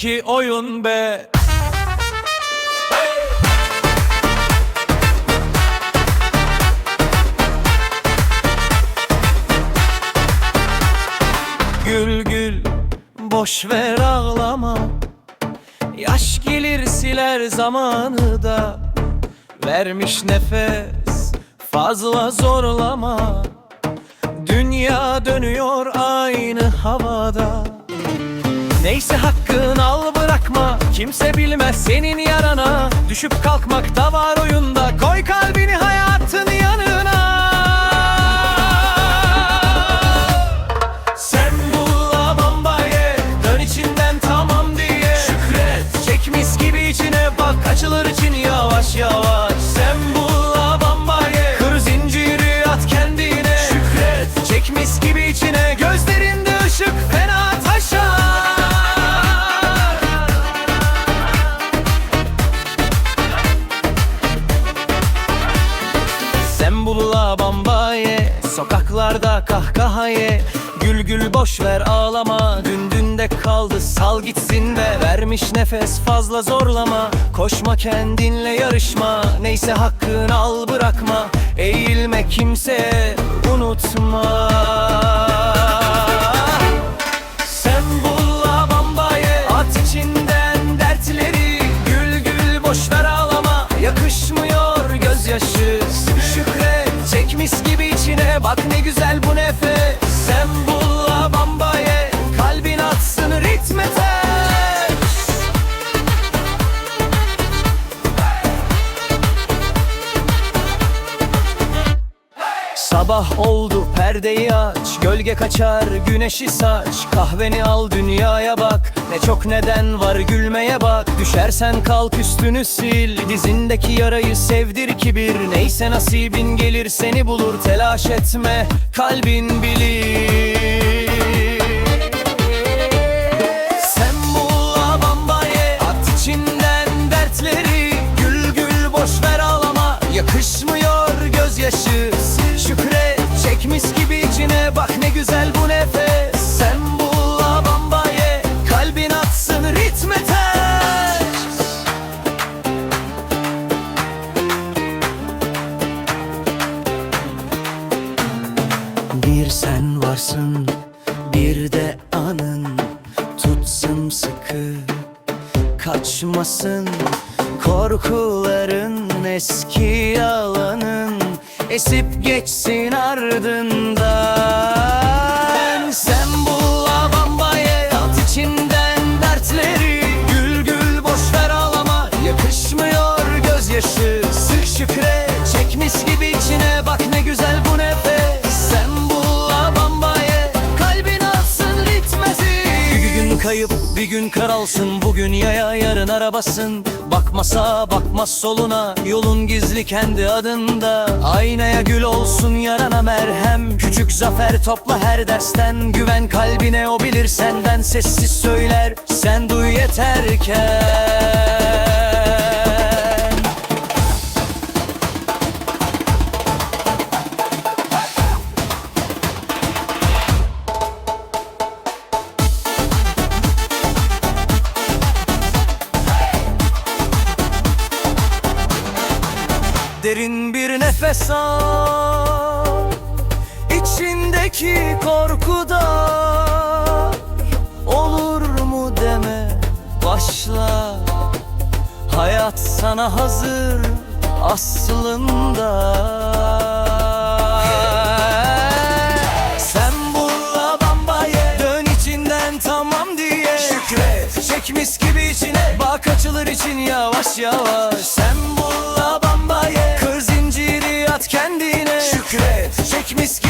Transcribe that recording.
bizimki oyun be Gül gül boş ver ağlama. Yaş gelir siler zamanı da. Vermiş nefes fazla zorlama. Dünya dönüyor aynı havada Neyse hakkın al bırakma. Kimse bilmez senin yarana. Düşüp kalkmak da var oyunda Sokaklarda kahkahaye. Gül gül boş ver ağlama. Dün dünde kaldı sal gitsin be. Vermiş nefes fazla zorlama. Koşma kendinle yarışma. Neyse hakkını al bırakma. Eğilme kimseye unutma Sabah oldu perdeyi aç. Gölge kaçar güneşi saç. Kahveni al dünyaya bak. Ne çok neden var gülmeye bak. Düşersen kalk üstünü sil. Dizindeki yarayı sevdir kibir Neyse nasibin gelir seni bulur. Telaş etme kalbin bilir çek mis gibi içine Bak ne güzel bu nefes. Sen bulla bambaye Kalbin atsın ritme ters. Bir sen varsın bir de anın. Tutsun sıkı kaçmasın. Korkuların eski yalanın. Esip geçsin ardından kayıp bir gün karalsın Bugün yaya yarın arabasın. Bakma sağa bakma soluna Yolun gizli kendi adında. Aynaya gül olsun yarana merhem. Küçük zafer topla her dersten. Güven kalbine o bilir senden. Sessiz söyler sen duy yeterken Derin bir nefes al. İçindeki korkuda Olur mu deme başla. Hayat sana hazır aslında. Sen bulla bambaye Dön içinden tamam diye. Şükret Çek mis gibi içine. Bak açılır için yavaş yavaş. Sen bulla bambaye Kır zinciri at kendine. Şükret. Çek mis gibi. içine Göz